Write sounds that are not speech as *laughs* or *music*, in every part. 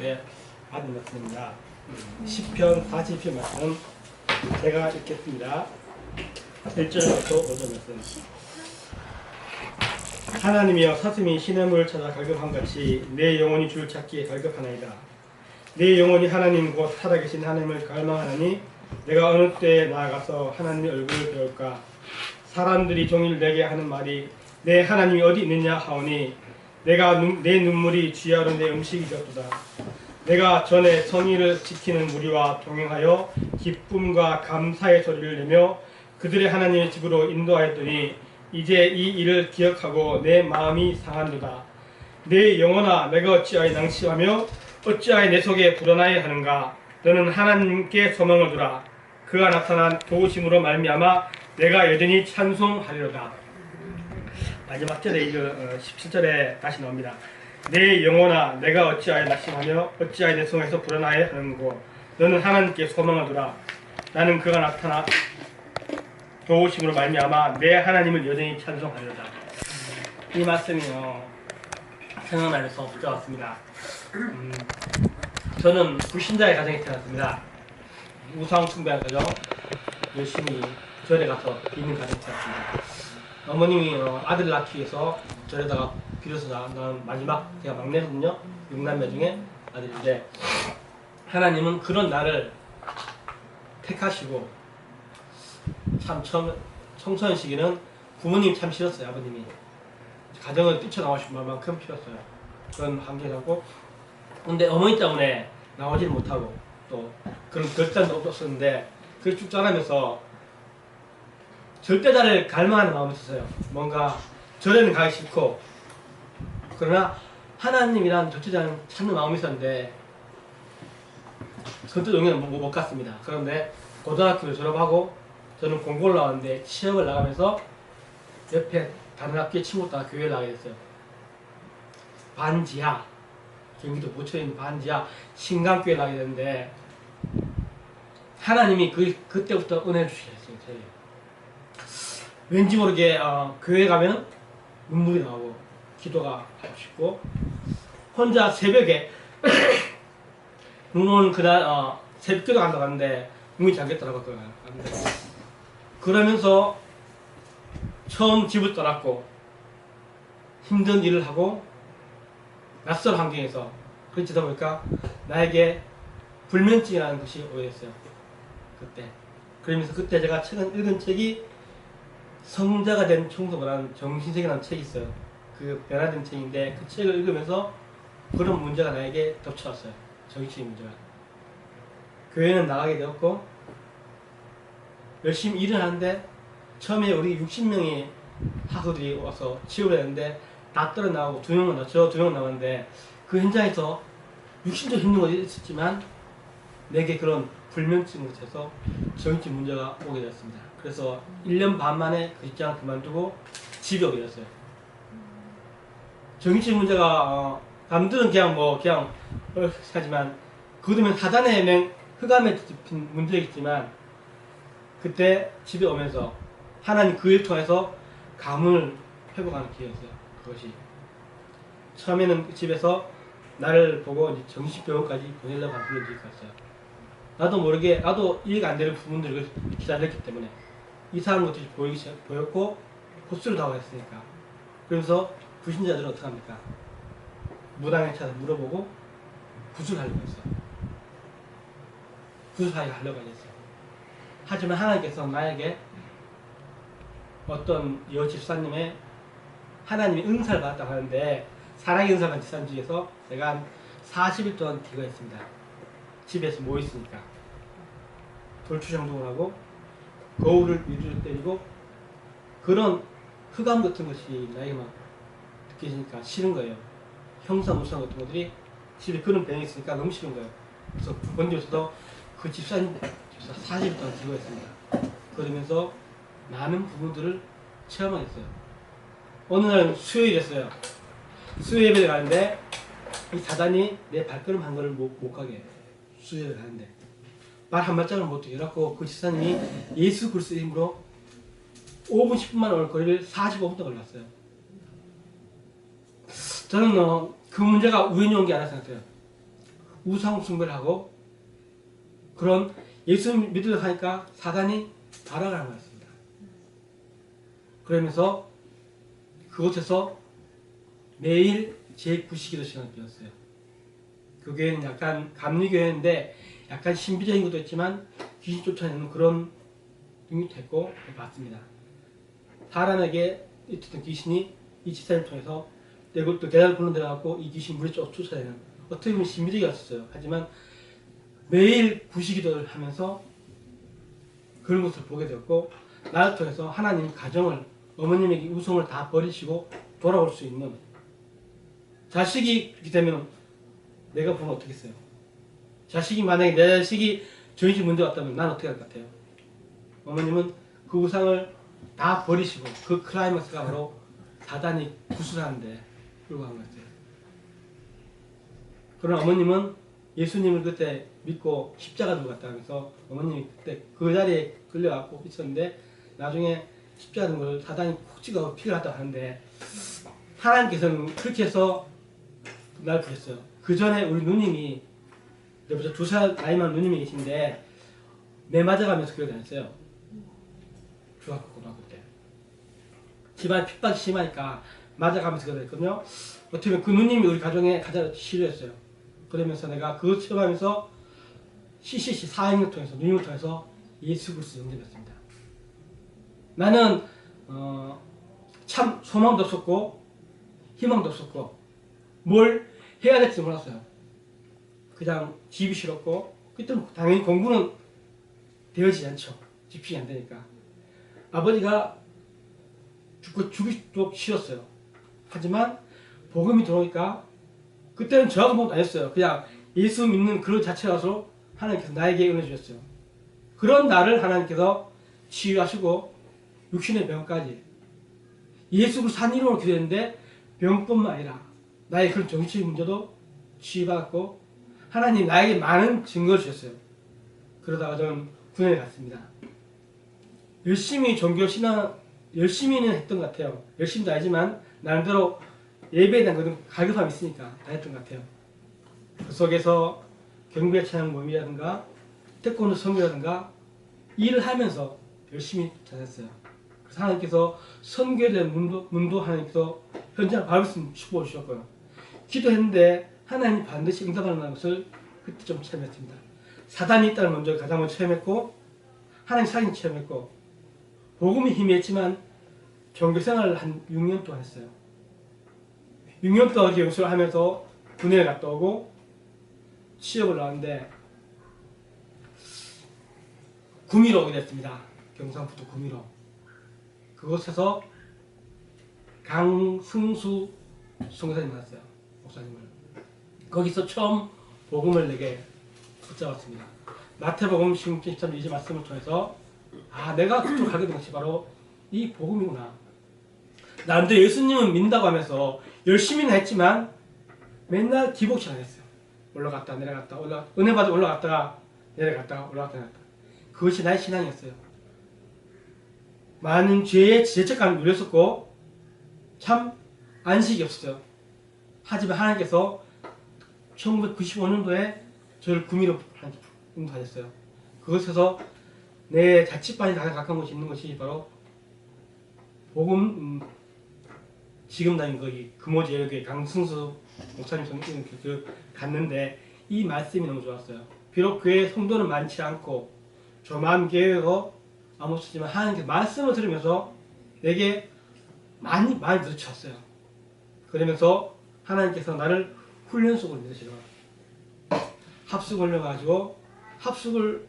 가운데 받은 말씀입니다. 10편 40편 말씀 제가 읽겠습니다. 1절부터 5절 말씀 하나님이여 사슴이 시냇 물을 찾아 갈급한 같이 내 영혼이 줄 찾기에 갈급하나이다. 내 영혼이 하나님 곧 살아계신 하나님을 갈망하나니 내가 어느 때에 나아가서 하나님의 얼굴을 배울까 사람들이 종일 내게 하는 말이 내 하나님이 어디 있느냐 하오니 내가 눈- 내 눈물이 쥐하로 내 음식이 되었도다. 내가 전에 성의를 지키는 무리와 동행하여 기쁨과 감사의 소리를 내며 그들의 하나님의 집으로 인도하였더니 이제 이 일을 기억하고 내 마음이 상한도다. 내 영혼아 내가 어찌하여 낭심하며 어찌하여 내 속에 불안하여 하는가? 너는 하나님께 소망을 두라. 그가 나타난 도우심으로 말미암아 내가 여전히 찬송하리로다 마지막 절에 이거 어, 17절에 다시 나옵니다. 내 영혼아 내가 어찌하여 낙심하며 어찌하여 내 속에서 불안하여 하는고. 너는 하나님께 소망을 두라. 나는 그가 나타나 도우심으로 말미암아 내 하나님을 여전히 찬송하리로다. 이 말씀이요. 생각나면서 붙여왔습니다. 음, 저는 불신자의 가정에 태어났습니다. 우상 숭배하는 가정, 열심히 절에 가서 있는 가정에 태어났습니다. 어머님이 어, 아들 낳기 위해서 절에다가 빌어서 낳은 마지막 제가 막내거든요. 6남매 중에 아들인데 하나님은 그런 나를 택하시고 참 청, 청소년 시기는 부모님 참 싫었어요. 아버님이 가정을 뛰쳐나오신 만큼 싫었어요. 그런 환경이었고 근데 어머니 때문에 나오지를 못하고 또 그런 결단도 없었는데 그걸 쭉 자라면서 절대자를 갈망하는 마음이 있었어요. 뭔가 절에는 가기 싫고 그러나 하나님이란 절대자를 찾는 마음이 있었는데 그것도 용기는 못, 못 갔습니다. 그런데 고등학교를 졸업하고 저는 공부를 나왔는데 취업을 나가면서 옆에 다른 학교의 친구도 다 교회를 나가게 됐어요. 반지하 경기도 부처에 있는 반지하 신강교회 나게 됐는데 하나님이 그 그때부터 은혜를 주셨어요. 저에게. 왠지 모르게 어, 교회 가면 눈물이 나오고 기도가 하고 싶고 혼자 새벽에 *coughs* 눈 오는 그날 어, 새벽기도 간다고 하는데 눈이. 근데 그러면서 처음 집을 떠났고 힘든 일을 하고 낯선 환경에서 그러다 보니까 나에게 불면증이라는 것이 오게 됐어요. 그때. 그러면서 그때 제가 최근 읽은 책이 성자가 된 총독이라는 정신세계라는 책이 있어요. 그 변화된 책인데 그 책을 읽으면서 그런 문제가 나에게 덮쳐왔어요. 정신 문제가. 교회는 나가게 되었고 열심히 일을 하는데 처음에 우리 60명의 학우들이 와서 치료를 했는데 다 떨어 나오고 두 명은 저두 명은 남았는데 그 현장에서 육신적 힘든 것이 있었지만 내게 그런 불면증으로 해서 정신 문제가 오게 되었습니다. 그래서 1년 반 만에 그 직장을 그만두고 집에 오게 됐어요. 정신 문제가 어, 남들은 그냥 뭐 그냥 어, 하지만 그러면 사단에 맹 흑암에 짚힌 문제겠지만 그때 집에 오면서 하나님 그 일 통해서 감을 회복하는 기회였어요. 그것이 처음에는 집에서 나를 보고 정신병원까지 보내려고 그런 일이 있었어요. 나도 모르게 나도 이해가 안 되는 부분들을 기다렸기 때문에 이상한 것들이 보이기 시작, 보였고 호수를 당했으니까 그러면서 불신자들은 어떻게 합니까? 무당에 찾아 물어보고 구술하려고 했어요. 구술하려고 하려고 했어요. 하지만 하나님께서 나에게 어떤 여 집사님의 하나님이 은사를 받았다고 하는데 사랑의 은사 받은 집사님 중에서 내가 한 40일 동안 기도했습니다. 집에서 모여 있으니까 돌추정동을 하고 거울을 위로 때리고 그런 흑암 같은 것이 나에게 막 느껴지니까 싫은 거예요. 형사 무상 같은 것들이 집에 그런 병이 있으니까 너무 싫은 거예요. 그래서 번지에서도 그 집사님 집사 40일 동안 기도했습니다. 그러면서 많은 부분들을 체험하겠어요. 어느 날 수요일이었어요. 수요 예배를 가는데 이 사단이 내 발걸음 한 걸을 못, 못 가게. 수요를 가는데 말한 발짝을 못 해갖고 그 집사님이 예수 그리스도의 힘으로 5분 10분만 올 거리를 45분 동안 걸렸어요. 저는 어, 그 문제가 우연히 온 게 아니라 생각해요. 우상 숭배를 하고 그런 예수 믿으려고 하니까 사단이 하는 것입니다. 그러면서 그곳에서 매일 제9시기도 시간을. 그 교회는 약간 감리교회인데 약간 신비적인 것도 있지만 귀신 쫓아내는 그런 능력도 했고 봤습니다. 사람에게 있었던 귀신이 이 집사를 통해서 내것도 계단을 불러 내려갖고 이 귀신 물에 쫓- 쫓아내는 어떻게 보면 신비적이었어요. 하지만 매일 구시기도를 하면서 그런 것을 보게 되었고 나를 통해서 하나님 가정을 어머님에게 우성을 다 버리시고 돌아올 수 있는 자식이 되면 내가 보면 어떻겠어요? 자식이 만약에 내 자식이 집 문제 왔다면 난 어떻게 할 것 같아요? 어머님은 그 우상을 다 버리시고 그 클라이맥스가 바로 사단이 구술하는데 불과한 거였어요. 그러나 어머님은 예수님을 그때 믿고 십자가 들고 갔다 하면서 어머님이 그때 그 자리에 끌려갖고 있었는데 나중에 십자가 든 걸 사단이 콕 찍어 피가 났다고 하는데 하나님께서는 그렇게 해서 날 부렸어요. 그 전에 우리 누님이 내보다 두살 나이만 누님이 계신데 매 맞아가면서 교회 다녔어요. 중학교 고등학교 때. 집안 핍박이 심하니까 맞아가면서 그랬거든요. 어떻게 보면 그 누님이 우리 가정에 가장 싫어했어요. 그러면서 내가 그거 체험하면서 CCC 사행을 통해서 누님을 통해서 예수 그리스도 영접했습니다. 나는 어, 참 소망도 없었고 희망도 없었고 뭘 해야 될지 몰랐어요. 그냥 집이 싫었고 그때는 당연히 공부는 되어지지 않죠. 집중이 안 되니까. 아버지가 죽고 죽이도 싫었어요. 하지만 복음이 들어오니까 그때는 저하고 뭐도 아니었어요. 그냥 예수 믿는 그 자체라서 하나님께서 나에게 은혜 주셨어요. 그런 나를 하나님께서 치유하시고 육신의 병까지 예수 그리스도 산 이름으로 기도했는데 병뿐만 아니라 나의 그런 정치적 문제도 치유받았고 하나님 나에게 많은 증거를 주셨어요. 그러다가 저는 군에 갔습니다. 열심히 종교 신앙 열심히는 했던 것 같아요. 열심히도 아니지만 나름대로 예배에 대한 그런 갈급함이 있으니까 다녔던 것 같아요. 그 속에서 경배 찬양 모임이라든가 태권도 선교라든가 일을 하면서 열심히 다녔어요. 그래서 하나님께서 선교에 대한 문도, 문도 하나님께서 현장을 밟을 수 있는 축복을 주셨고요. 기도했는데 하나님이 반드시 응답하는 것을 그때 좀 체험했습니다. 사단이 있다는 먼저 가장 먼저 체험했고 하나님 사인 체험했고 복음이 희미했지만 종교 생활을 한 6년 동안 했어요. 6년 동안 연수를 하면서 군에 갔다 오고 취업을 나왔는데 구미로 오게 됐습니다. 경상북도 구미로. 그곳에서 강승수 성사님 만났어요. 목사님을. 거기서 처음 복음을 내게 붙잡았습니다. 마태복음 16장 13절 이제 말씀을 통해서 아 내가 그쪽 가게 된 것이 바로 이 복음이구나. 나름대로 예수님은 믿는다고 하면서 열심히는 했지만 맨날 기복치 안 했어요. 올라갔다 내려갔다 올라 은혜 받아 올라갔다가 내려갔다가 올라갔다 내려갔다. 그것이 나의 신앙이었어요. 많은 죄의 죄책감을 누렸었고 참 안식이 없었어요. 하지만 하나님께서 1995년도에 저를 구미로 인도하셨어요. 그곳에서 내 자취방이 가장 가까운 곳이 있는 것이 바로 복음 음, 지금 다닌 거기 여기 강승수 목사님 성경 그 갔는데 이 말씀이 너무 좋았어요. 비록 교회 성도는 많지 않고 조만 교회고 아무렇지만 하나님께 말씀을 들으면서 내게 많이 많이 부딪혔어요. 그러면서 하나님께서 나를 훈련 속으로 믿으시러 합숙 올려가지고 합숙을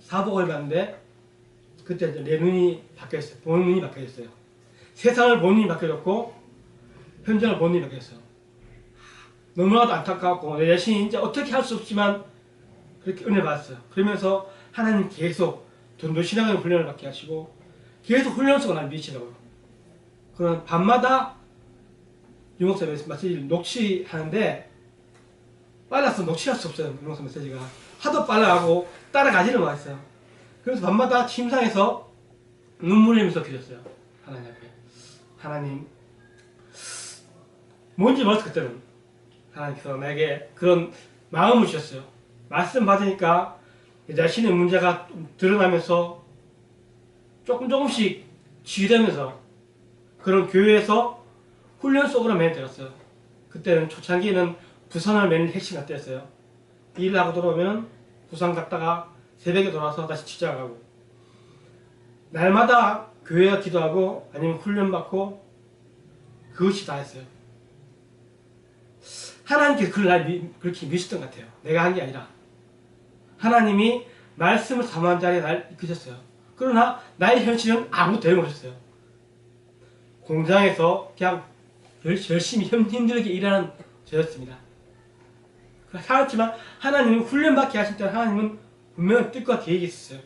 사복을 봤는데 그때 내 눈이 바뀌었어요. 보는 눈이 바뀌었어요. 세상을 보는 눈이 바뀌었고 현장을 보는 눈이 바뀌었어요. 너무나도 안타깝고 내 자신이 이제 어떻게 할 수 없지만 그렇게 은혜 받았어요. 그러면서 하나님 계속 전도 신앙의 훈련을 받게 하시고 계속 훈련 속으로 날 미치더라고요. 그런 밤마다 유목사 메시지를 녹취하는데 빨라서 녹취할 수 없어요. 유목사 메시지가 하도 빨라가고 따라가지는 못했어요. 그래서 밤마다 침상에서 눈물 흘리면서 기도했어요. 하나님 앞에 하나님 뭔지 몰랐어 그때는 하나님께서 나에게 그런 마음을 주셨어요. 말씀 받으니까 내 자신의 문제가 좀 드러나면서 조금 조금씩 치유되면서 그런 교회에서 훈련 속으로 매여 들었어요. 그때는 초창기에는 부산을 매는 핵심 같았어요. 일을 하고 들어오면 부산 갔다가 새벽에 돌아와서 다시 취재하고 날마다 교회가 기도하고 아니면 훈련 받고 그것이 다였어요. 하나님께서 그걸 날 미- 그렇게 미셨던 것 같아요. 내가 한 게 아니라 하나님이 말씀을 사모한 자리에 날 이끄셨어요. 그러나 나의 현실은 아무 대응 없었어요. 공장에서 그냥 열- 열심히 힘- 힘들게 일하는 저였습니다. 살았지만 하나님은 훈련받게 하실 때 하나님은 분명히 뜻과 계획이 있었어요.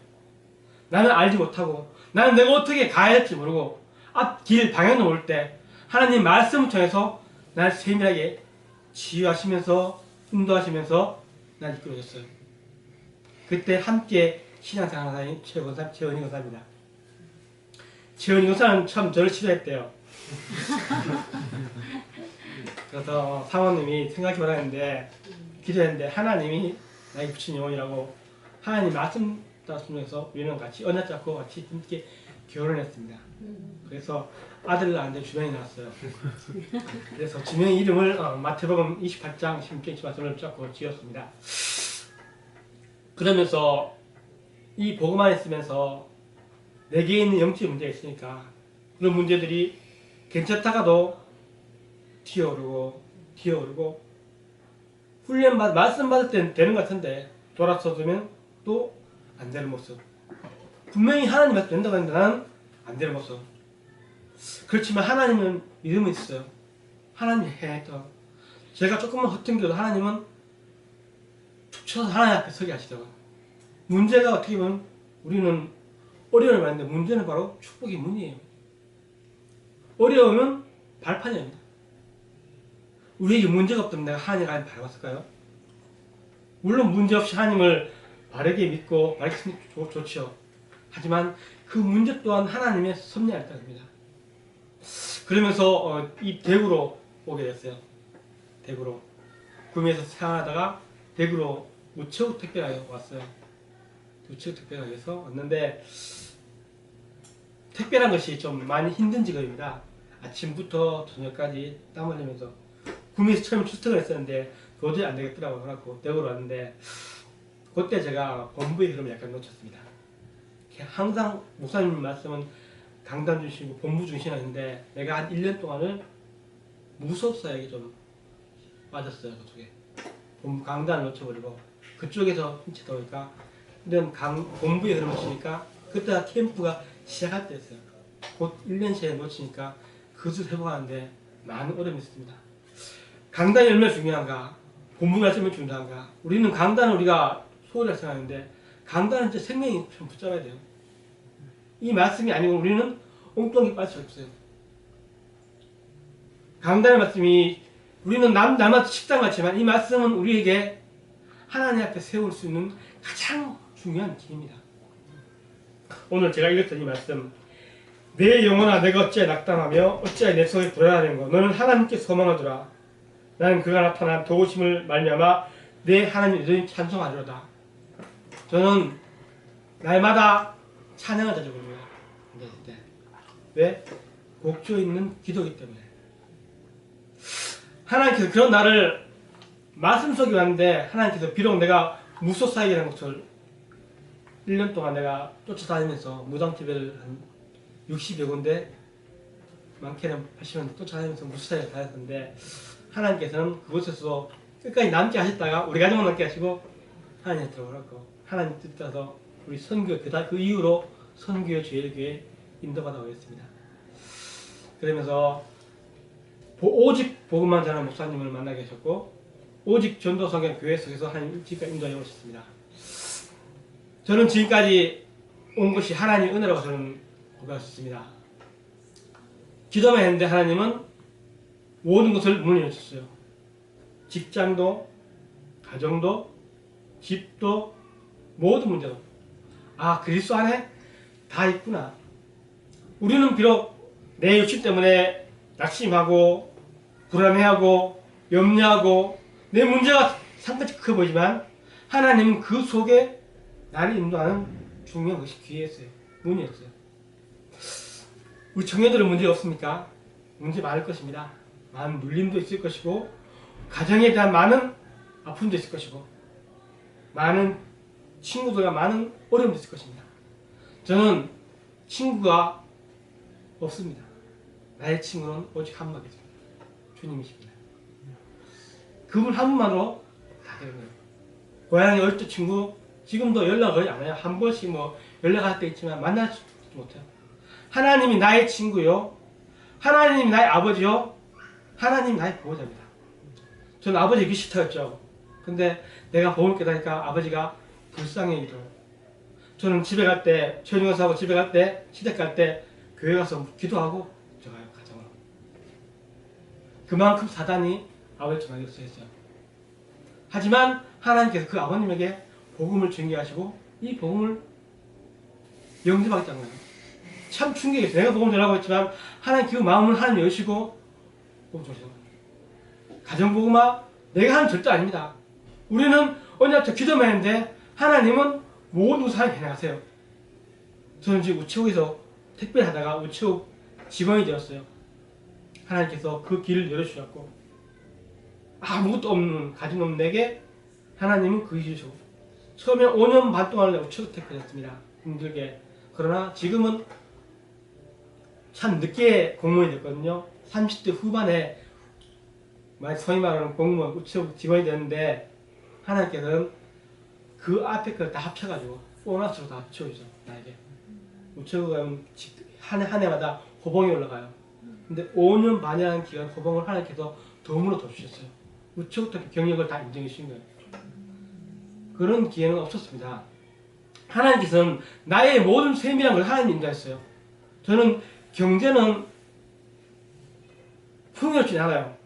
나는 알지 못하고 나는 내가 어떻게 가야 할지 모르고 앞길 방향을 모를 때 하나님 말씀을 통해서 날 세밀하게 치유하시면서 인도하시면서 날 이끌어줬어요. 그때 함께 신앙생활 하는 최원사, 최원희 권사입니다. 최원희 권사는 참 저를 싫어했대요. *laughs* 그래서 사모님이 생각해 보라는데 기도했는데 하나님이 나에게 붙인 영혼이라고 하나님 말씀 따르면서 우리는 같이 언약 잡고 같이 함께 결혼했습니다. 그래서 아들 낳는데 주명이 나왔어요. *laughs* 그래서 주명 이름을 어, 마태복음 28장 16절 말씀을 잡고 지었습니다. 그러면서 이 복음 안에 있으면서 내게 있는 영적 문제가 있으니까 그런 문제들이 괜찮다가도 튀어오르고 튀어오르고 훈련 받 말씀 받을 때는 되는 것 같은데 돌아서면 또 안 되는 모습. 분명히 하나님 말씀 된다고 했는데 나는 안 되는 모습. 그렇지만 하나님은 믿음이 있어요. 하나님 해했던 제가 조금만 허튼겨도 하나님은 툭 쳐서 하나님 앞에 서게 하시더라고요. 문제가 어떻게 보면 우리는 어려움을 받는데 문제는 바로 축복의 문이에요. 어려우면 발판이 아닙니다. 우리에게 문제가 없다면 내가 하나님 하나님 밟았을까요? 물론 문제 없이 하나님을 바르게 믿고 바르게 생각 좋, 좋죠. 하지만 그 문제 또한 하나님의 섭리할 따릅니다. 그러면서 어, 이 대구로 오게 됐어요. 대구로 구미에서 생활하다가 대구로 우체국 택배가 왔어요. 우체국 택배가 해서 왔는데 택배란 것이 좀 많이 힘든 직업입니다. 아침부터 저녁까지 땀 흘리면서 구미에서 처음 출퇴근을 했었는데 도저히 안 되겠더라고 그래갖고 대구로 왔는데 그때 제가 본부의 흐름을 약간 놓쳤습니다. 항상 목사님 말씀은 강단 주시고 본부 중심하는데 내가 한 1년 동안을 무속사에게 좀 빠졌어요 그쪽에. 본- 강단을 놓쳐버리고 그쪽에서 훔치다 보니까 이런 강, 본부의 흐름을 놓치니까 그때가 캠프가 시작할 때였어요. 곧 1년치에 놓치니까 그것을 회복하는데 많은 어려움이 있습니다 강단이 얼마나 중요한가? 본부 말씀이 중요한가? 우리는 강단을 우리가 소홀히 생각하는데 강단은 진짜 생명이 좀 붙잡아야 돼요. 이 말씀이 아니고 우리는 엉뚱하게 빠질 수 없어요. 강단의 말씀이 우리는 남, 남한테 식당 같지만 이 말씀은 우리에게 하나님 앞에 세울 수 있는 가장 중요한 길입니다. 오늘 제가 읽었던 이 말씀 내 영혼아 내가 어찌하여 낙담하며 어찌하여 내 속에 불안하는가? 너는 하나님께 소망하더라 나는 그가 나타난 도우심을 말미암아 내 하나님 여전히 찬송하리로다 저는 날마다 찬양을 자주 부릅니다. 네, 네. 왜? 곡조 있는 기도기 때문에. 하나님께서 그런 나를 말씀 속에 왔는데 하나님께서 비록 내가 무소사이라는 것을 1년 동안 내가 쫓아다니면서 무당집을 한 60여 군데 많게는 80원 쫓아다니면서 무소사이를 다녔는데 하나님께서는 그곳에서 끝까지 남게 하셨다가 우리 가정만 남게 하시고 하나님한테 들어오라고 하나님 뜻 따라서 우리 선교 그다 그 이후로 선교 제일교회 인도받아 오겠습니다. 그러면서 보- 오직 복음만 전하는 목사님을 만나게 하셨고 오직 전도 성경 교회 속에서 하나님 일찍까 인도해 오셨습니다. 저는 지금까지 온 것이 하나님 은혜라고 저는 고백할 수 있습니다. 기도만 했는데 하나님은 모든 것을 문을 열었어요. 직장도, 가정도, 집도, 모든 문제도. 아, 그리스 도 안에 다 있구나. 우리는 비록 내 욕심 때문에 낙심하고, 불안해하고, 염려하고, 내 문제가 상까지 커 보이지만 하나님은 그 속에 나를 인도하는 중요한 것이 귀했어요. 문이었어요. 우리 청년들은 문제 없습니까? 문제 많을 것입니다. 많은 눌림도 있을 것이고 가정에 대한 많은 아픔도 있을 것이고 많은 친구들과 많은 어려움도 있을 것입니다. 저는 친구가 없습니다. 나의 친구는 오직 한 분이십니다. 주님이십니다. 그분 한 분만으로 다 되는 거예요. 어릴 때 친구 지금도 연락을 안 해요. 한 번씩 뭐 연락할 때 있지만 만나지 못해요. 하나님이 나의 친구요. 하나님이 나의 아버지요. 하나님 나의 보호자입니다. 저는 아버지 그 싫다였죠. 근데 내가 복을 깨달으니까 아버지가 불쌍해 기도. 저는 집에 갈 때, 최중원사하고 집에 갈 때, 시댁 갈 때, 교회 가서 기도하고 들어가요, 가정을. 그만큼 사단이 아버지 전하게 없어졌어요. 하지만 하나님께서 그 아버님에게 복음을 전개하시고 이 복음을 영접하겠다는 거예요. 참 충격이었어요. 내가 복음 전하고 있지만 하나님 그 마음을 하나님 여시고 거예요. 가정복음화 내가 하는 절대 아닙니다. 우리는 언제부터 기도만 했는데 하나님은 모든 사람 해나가세요. 저는 지금 우체국에서 택배를 하다가 우체국 직원이 되었어요. 하나님께서 그 길을 열어주셨고 아무것도 없는 가진 없는 내게 하나님은 그 길을 주고 처음에 5년 반 동안 우체국 택배를 했습니다. 힘들게 그러나 지금은 참 늦게 공무원이 됐거든요. 30대 후반에 말 소위 말하는 공무원 우체국 직원이 됐는데 하나님께서는 그 앞에 걸다 합쳐가지고 보너스로 다 합쳐주죠 나에게. 우체국은 한, 해- 한 해마다 호봉이 올라가요. 근데 5년 반이라는 기간 호봉을 하나님께서 덤으로 더 주셨어요. 우체국 경력을 다 인정해 주신 거예요. 그런 기회는 없었습니다. 하나님께서는 나의 모든 세밀한 걸 하나님 인도했어요. 저는 경제는 풍요롭지 않아요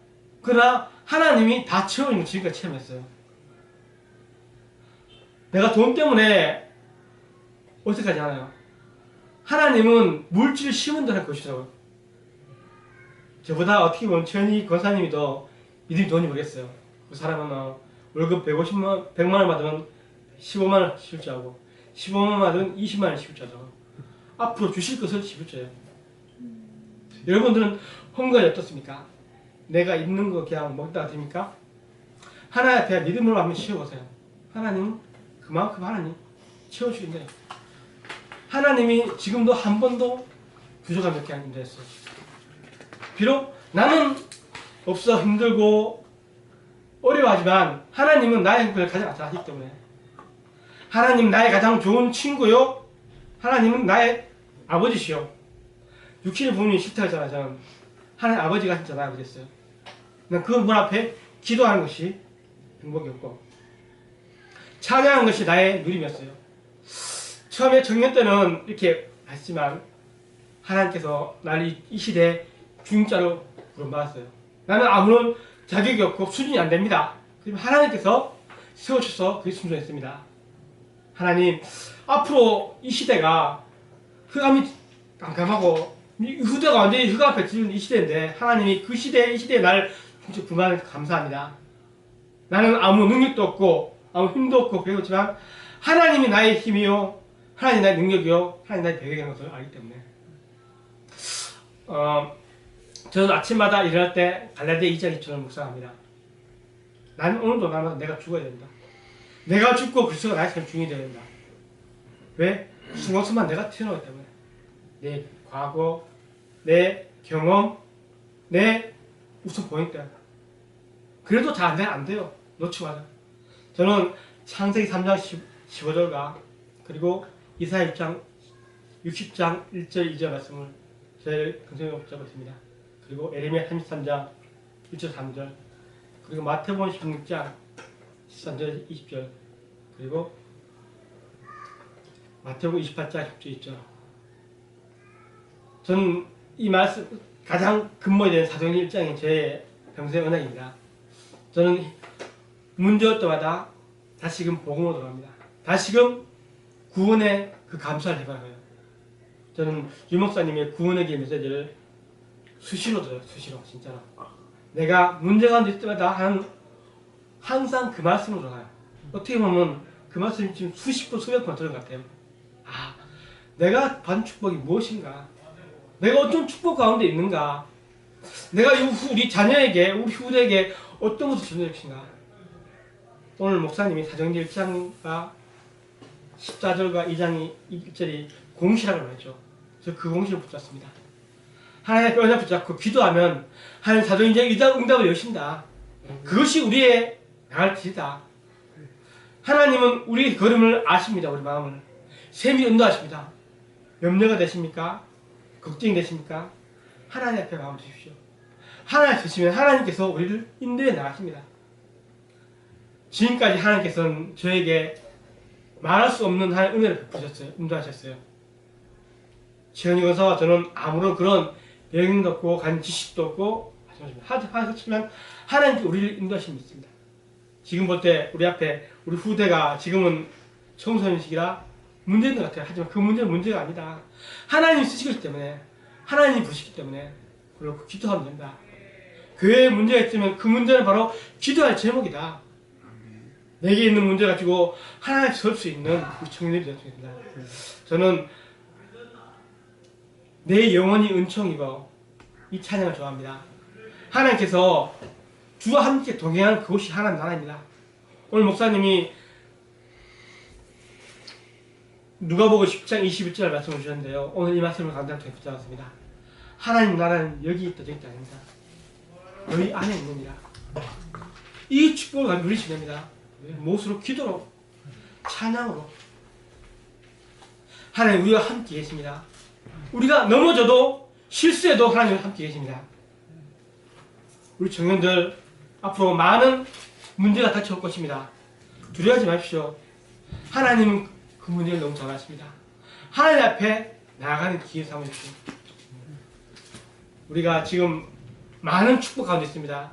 그러나 하나님이 다 채워주는 걸 지금까지 체험했어요 내가 돈 때문에 어색하지 않아요. 하나님은 물질을 심은 대로 것이라고. 저보다 어떻게 보면 최현희 권사님이 더 이들이 돈이 모르겠어요. 그 사람은 어, 월급 150만, 100만 원 받으면 15만 원 실자고, 15만 원 받으면 20만 원 실자죠. 앞으로 주실 것을 실자예요. 여러분들은 헌금이 어떻습니까? 내가 있는 거 그냥 먹다가 됩니까? 하나님 앞에 믿음으로 한번 쉬어보세요. 하나님 그만큼 하나님 채워주신대요. 하나님이 지금도 한 번도 부족한 몇개 안 됐어요. 비록 나는 없어 힘들고 어려워하지만 하나님은 나의 행복을 가장 잘 하기 때문에 하나님 나의 가장 좋은 친구요 하나님은 나의 아버지시요 육신의 부모님이 싫다 하잖아 하나님 아버지가 나의 아버지였어요 난 그분 앞에 기도하는 것이 행복이었고 찬양하는 것이 나의 누림이었어요. 처음에 청년 때는 이렇게 했지만 하나님께서 나를 이- 이 시대에 중자로 부름받았어요. 나는 아무런 자격이 없고 수준이 안 됩니다. 그럼 하나님께서 세워주셔서 그게 순종했습니다. 하나님 앞으로 이 시대가 흑암이 깜깜하고 이 후대가 완전히 흑암 앞에 지는 이 시대인데 하나님이 그 시대에 이 시대에 나를 진짜 부르면 감사합니다. 나는 아무 능력도 없고 아무 힘도 없고 그렇지만 하나님이 나의 힘이요. 하나님이 나의 능력이요. 하나님이 나의 배경인 것을 알기 때문에. 어, 저는 아침마다 일어날 때 갈라디아 2장 2절을 묵상합니다. 나는 오늘도 날마다 내가 죽어야 된다. 내가 죽고 그리스도가 나의 삶 중이 되어야 된다. 왜? 순간순간 내가 태어나기 때문에. 내 과거 내 경험 내 우선 때 그래도 잘 안 돼, 안 돼요. 놓치고 하자 저는 창세기 3장 15 절과 그리고 이사 1장 60장 1절 2절 말씀을 제일 근성에 붙잡고 있습니다. 그리고 에레미야 33장 1절 3절. 그리고 마태복음 16장 13절 20절. 그리고 마태복음 28장 10절 2절. 저는 이 말씀 가장 근본이 되는 사도행 1장이 제 평생 은혜입니다. 저는 문제올 때마다 다시금 복음으로 돌아갑니다. 다시금 구원의 그 감사를 해봐요. 저는 유목사님의 구원의 길 메시지를 수시로 들어요. 수시로 진짜로. 내가 문제가 있을 때마다 한 항상 그 말씀으로 돌아가요. 어떻게 보면 그 말씀이 지금 수십 번, 수백 번 들은 것 같아요. 아, 내가 받은 축복이 무엇인가? 내가 어떤 축복 가운데 있는가? 내가 이 후- 우리 자녀에게, 우리 후대에게 어떤 것을 것인가? 오늘 목사님이 사정기 1장과 14절과 2장이 1절이 공시라고 말했죠. 그래서 그 공시를 붙잡습니다. 하나님의 뼈를 붙잡고 기도하면 하나님 사정기 1장 응답을 여신다. 그것이 우리의 나갈 길이다. 하나님은 우리의 걸음을 아십니다. 우리 마음을. 샘이 인도하십니다. 염려가 되십니까? 걱정이 되십니까? 하나님 앞에 마음 두십시오. 하나님 주시면 하나님께서 우리를 인도해 나가십니다. 지금까지 하나님께서는 저에게 말할 수 없는 하나님 은혜를 베푸셨어요. 인도하셨어요. 지원이 건사와 저는 아무런 그런 여행도 없고 간 지식도 없고 하지만 하나님께 우리를 인도하심이 있습니다. 지금 볼 때 우리 앞에 우리 후대가 지금은 청소년 시기라 문제인 것 같아요. 하지만 그 문제는 문제가 아니다. 하나님이 쓰시기 때문에 하나님이 부시기 때문에 그렇고 기도하면 된다. 교회에 문제가 있으면 그 문제는 바로 기도할 제목이다. 내게 있는 문제 가지고 하나님 설수 있는 우리 청년들이 되었습니다. 저는 내 영혼이 은총 입어 이 찬양을 좋아합니다. 하나님께서 주와 함께 동행하는 그곳이 하나님 나라입니다. 오늘 목사님이 누가복음 10장 21절 말씀을 주셨는데요. 오늘 이 말씀을 통해 붙잡았습니다. 하나님 나라는 여기 있다 저기 있다 아닙니다. 너희 안에 있느니라. 이 축복을 누리시면 됩니다. 무엇으로 기도로 찬양으로 하나님 우리와 함께 계십니다. 우리가 넘어져도 실수해도 하나님 함께 계십니다. 우리 청년들 앞으로 많은 문제가 닥쳐올 것입니다. 두려워하지 마십시오. 하나님은 그 문제를 너무 잘 아십니다. 하나님 앞에 나아가는 기회 삼으십시오. 우리가 지금 많은 축복 가운데 있습니다.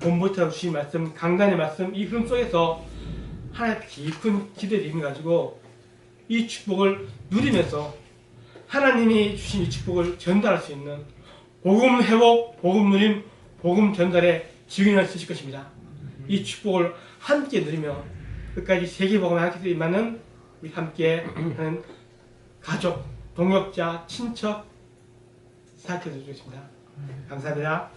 본부터 주신 말씀, 강단의 말씀, 이 흐름 속에서 하나님 깊은 기대를 힘을 가지고 이 축복을 누리면서 하나님이 주신 이 축복을 전달할 수 있는 복음 회복, 복음 누림, 복음 전달의 증인을 쓰실 것입니다. 이 축복을 함께 누리며 끝까지 세계 복음에 함께 임하는 우리 함께 하는 가족, 동역자, 친척 생각해 주시겠습니다. 감사합니다.